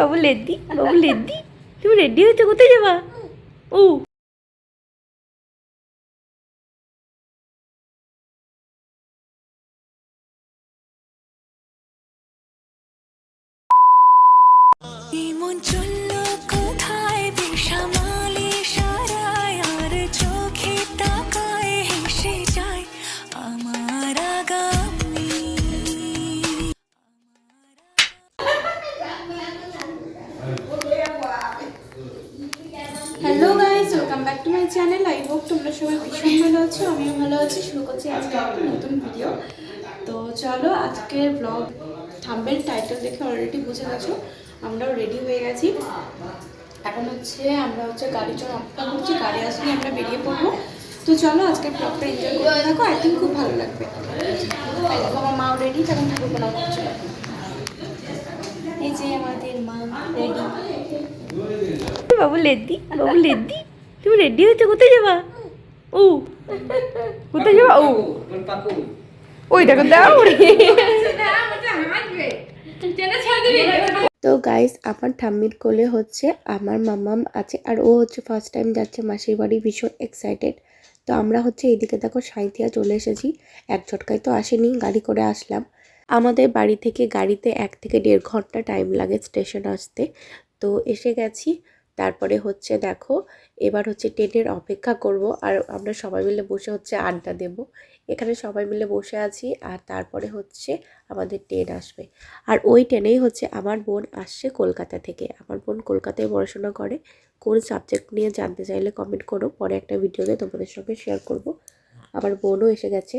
বাবু lady বাবু lady তুমি ready হয়েছো কোথায় যাবা ও ইমন চলল চ্যানেল আই হোপ তোমরা সবাই ভীষণ ভালো আছো, আমিও ভালো আছি। শুরু করছি আজকে একটা নতুন ভিডিও তো চলো, আজকের ব্লগ থাম্বেল টাইটেল দেখে অলরেডি বুঝে গেছো, আমরাও রেডি হয়ে গেছি। এখন হচ্ছে আমরা হচ্ছে গাড়ি চড়া অপেক্ষা করছি, গাড়ি আসলে আমরা বেরিয়ে পড়ব। তো চলো, আজকের ব্লগটা এনজয় করতে থাকো আই থিঙ্ক খুব ভালো লাগবে। আমার মাও রেডি তখন ঠাকুর বানাও করছিল। এই যে আমাদের মা রেডি বাবু লেডি বাবু লেডি তুমি রেডি হয়েছো? কোথায় যাবা? ও কোথায় যাবা? ও ওই দেখো, দাও। তো গাইস আমার ঠাম্মির কোলে হচ্ছে আমার মামাম আছে আর ও হচ্ছে ফার্স্ট টাইম যাচ্ছে মাসির বাড়ি, ভীষণ এক্সাইটেড তো আমরা হচ্ছে এদিকে দেখো, সাঁইথিয়া চলে এসেছি। এক ঝটকায় তো আসেনি, গাড়ি করে আসলাম। আমাদের বাড়ি থেকে গাড়িতে এক থেকে দেড় ঘণ্টা টাইম লাগে স্টেশন আসতে। তো এসে গেছি। তারপরে হচ্ছে দেখো, এবার হচ্ছে ট্রেনের অপেক্ষা করব আর আমরা সবাই মিলে বসে হচ্ছে আড্ডা দেব। এখানে সবাই মিলে বসে আছি আর তারপরে হচ্ছে আমাদের ট্রেন আসবে। আর ওই ট্রেনেই হচ্ছে আমার বোন আসছে কলকাতা থেকে। আমার বোন কলকাতায় পড়াশোনা করে। কোন সাবজেক্ট নিয়ে জানতে চাইলে কমেন্ট করো। পরে একটা ভিডিওতে তোমাদের সঙ্গে শেয়ার করব। আমার বোনও এসে গেছে।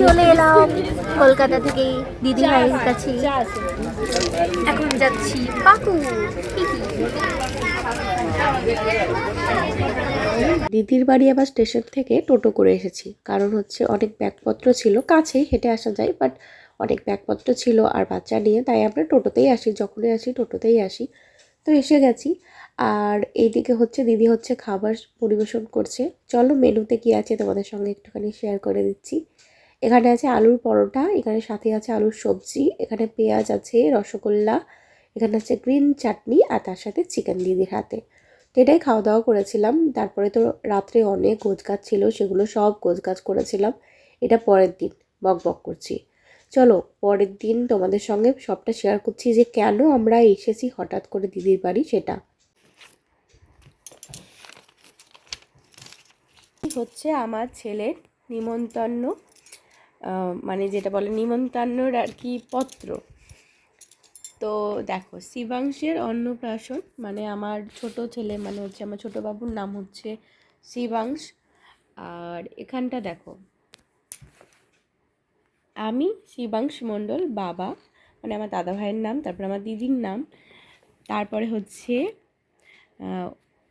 চলে এলাম কলকাতা থেকে দিদি ভাইয়ের কাছে। এখন যাচ্ছি পাকু দিদির বাড়ি আবার স্টেশন থেকে টোটো করে এসেছি। কারণ হচ্ছে অনেক ব্যাগপত্র ছিল কাছেই হেঁটে আসা যায় বাট অনেক ব্যাগপত্র ছিল আর বাচ্চা নিয়ে তাই আমরা টোটোতেই আসি যখনই আসি টোটোতেই আসি। তো এসে গেছি। আর এইদিকে হচ্ছে দিদি হচ্ছে খাবার পরিবেশন করছে। চলো মেনুতে কি আছে তোমাদের সঙ্গে একটুখানি শেয়ার করে দিচ্ছি। এখানে আছে আলুর পরোটা, এখানে সাথে আছে আলুর সবজি, এখানে পেঁয়াজ আছে, রসগোল্লা, এখানে আছে গ্রিন চাটনি আর তার সাথে চিকেন দিদির হাতে। তো এটাই খাওয়া দাওয়া করেছিলাম। তারপরে তো রাত্রে অনেক গোছগাছ ছিল, সেগুলো সব গোছগাছ করেছিলাম। এটা পরের দিন, বক বক করছি। চলো, পরের দিন তোমাদের সঙ্গে সবটা শেয়ার করছি যে কেন আমরা এসেছি হঠাৎ করে দিদির বাড়ি সেটা। হচ্ছে আমার ছেলের নিমন্ত্রণ মানে যেটা বলে নিমন্ত্রণর আর কি পত্র। তো দেখো, শিবাংশের অন্নপ্রাশন মানে আমার ছোট ছেলে মানে হচ্ছে আমার ছোট বাবুর নাম হচ্ছে শিবাংশ। আর এখানটা দেখো আমি শিবাংশ মণ্ডল বাবা মানে আমার দাদা ভাইয়ের নাম, তারপর আমার দিদির নাম, তারপরে হচ্ছে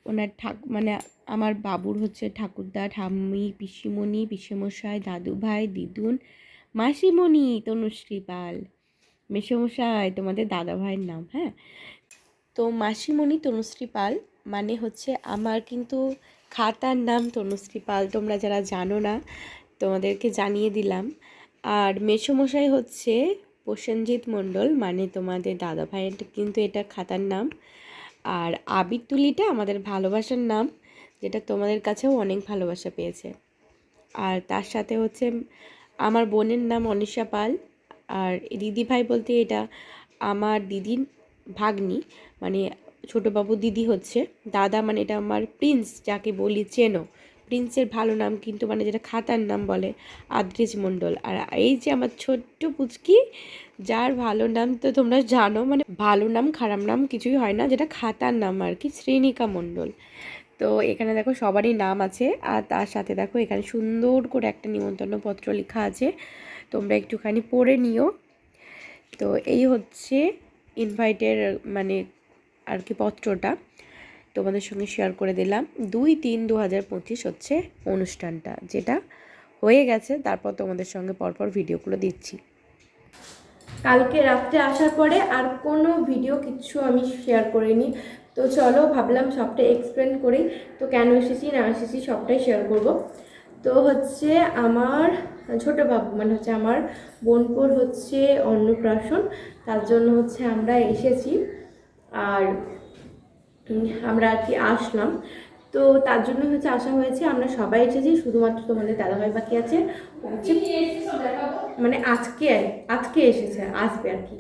ওনার ঠাক মানে আমার বাবুর হচ্ছে ঠাকুরদা, ঠাম্মি, পিসিমণি, পিসেমশাই দাদু ভাই দিদুন, মাসিমণি তনুশ্রী পাল মেসমশাই, তোমাদের দাদা ভাইয়ের নাম হ্যাঁ? তো মাসিমণি তনুশ্রী পাল মানে হচ্ছে আমার কিন্তু খাতার নাম তনুশ্রী পাল তোমরা যারা জানো না, তোমাদেরকে জানিয়ে দিলাম। আর মেসমশাই হচ্ছে প্রসেনজিৎ মণ্ডল মানে তোমাদের দাদা ভাইয়ের কিন্তু এটা খাতার নাম। আর আবির তুলিটা আমাদের ভালোবাসার নাম, যেটা তোমাদের কাছেও অনেক ভালোবাসা পেয়েছে। আর তার সাথে হচ্ছে আমার বোনের নাম অনিশা পাল, আর দিদি ভাই বলতে এটা আমার দিদির ভাগ্নি মানে ছোটো বাবু দিদি হচ্ছে। দাদা মানে এটা আমার প্রিন্স যাকে বলি চেনো। প্রিন্সের ভালো নাম কিন্তু মানে যেটা খাতার নাম বলে, আদ্রিজ মণ্ডল। আর এই যে আমার ছোট্ট পুচকি, যার ভালো নাম তো তোমরা জানো মানে ভালো নাম, খারাপ নাম কিছুই হয় না, যেটা খাতার নাম আর কি শ্রেণিকা মণ্ডল। তো এখানে দেখো সবারই নাম আছে, আর তার সাথে দেখো এখানে সুন্দর করে একটা নিমন্ত্রণ পত্র লেখা আছে, তোমরা একটুখানি পড়ে নিও। তো এই হচ্ছে ইনভাইটের মানে আর কি পত্রটা। তোমাদের সঙ্গে শেয়ার করে দিলাম। দুই তিন দু হাজার পঁচিশ হচ্ছে অনুষ্ঠানটা, যেটা হয়ে গেছে, তারপর তোমাদের সঙ্গে পরপর ভিডিওগুলো দিচ্ছি। কালকে রাত্রে আসার পরে আর কোনো ভিডিও কিচ্ছু আমি শেয়ার করিনি। তো চলো, ভাবলাম সবটা এক্সপ্লেন করি। তো কেন এসেছি, না এসেছি, সবটাই শেয়ার করব। তো হচ্ছে আমার ছোট বাবু মানে হচ্ছে আমার বোনপুর হচ্ছে অন্নপ্রাশন। তার জন্য হচ্ছে আমরা এসেছি। আর আমরা আর কি আসলাম। তো তার জন্য হচ্ছে আসা হয়েছে, আমরা সবাই এসেছি, শুধুমাত্র তোমাদের দাদাভাই বাকি আছে মানে আজকে আজকে এসেছে, আসবে আর কি।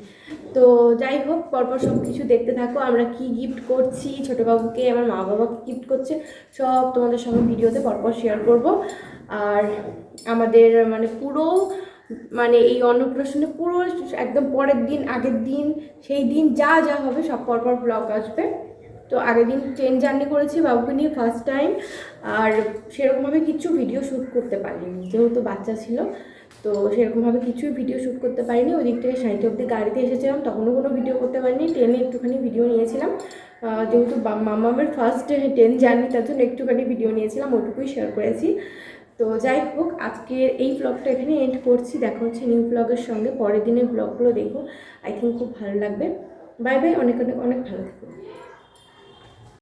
তো যাই হোক, পরপর সব কিছু দেখতে থাকো, আমরা কি গিফট করছি, ছোটোবাবুকে, আমার মা বাবাকে গিফট করছে, সব তোমাদের সঙ্গে ভিডিওতে পরপর শেয়ার করব। আর আমাদের মানে পুরো মানে এই অন্নপ্রাশনে পুরো একদম পরের দিন, আগের দিন, সেই দিন, যা যা হবে, সব পরপর ব্লগ আসবে। তো আগের দিন ট্রেন জার্নি করেছি বাবুকে নিয়ে ফার্স্ট টাইম আর সেরকমভাবে কিছু ভিডিও শ্যুট করতে পারিনি। যেহেতু বাচ্চা ছিল, তো সেরকমভাবে কিছুই ভিডিও শ্যুট করতে পারিনি। ওই দিক থেকে সাইটে অব্দি গাড়িতে এসেছিলাম, তখনও কোনো ভিডিও করতে পারিনি। ট্রেনে একটুখানি ভিডিও নিয়েছিলাম। যেহেতু মামামের ফার্স্ট ট্রেন জার্নি তার জন্য একটুখানি ভিডিও নিয়েছিলাম, ওটুকুই শেয়ার করেছি। তো যাই হোক, আজকের এই ব্লগটা এখানে এন্ড করছি। দেখা হচ্ছে নিউ ব্লগের সঙ্গে। পরের দিনের ব্লগগুলো দেখো। আই থিঙ্ক খুব ভালো লাগবে। বাই বাই অনেক অনেক অনেক ভালো থেকো।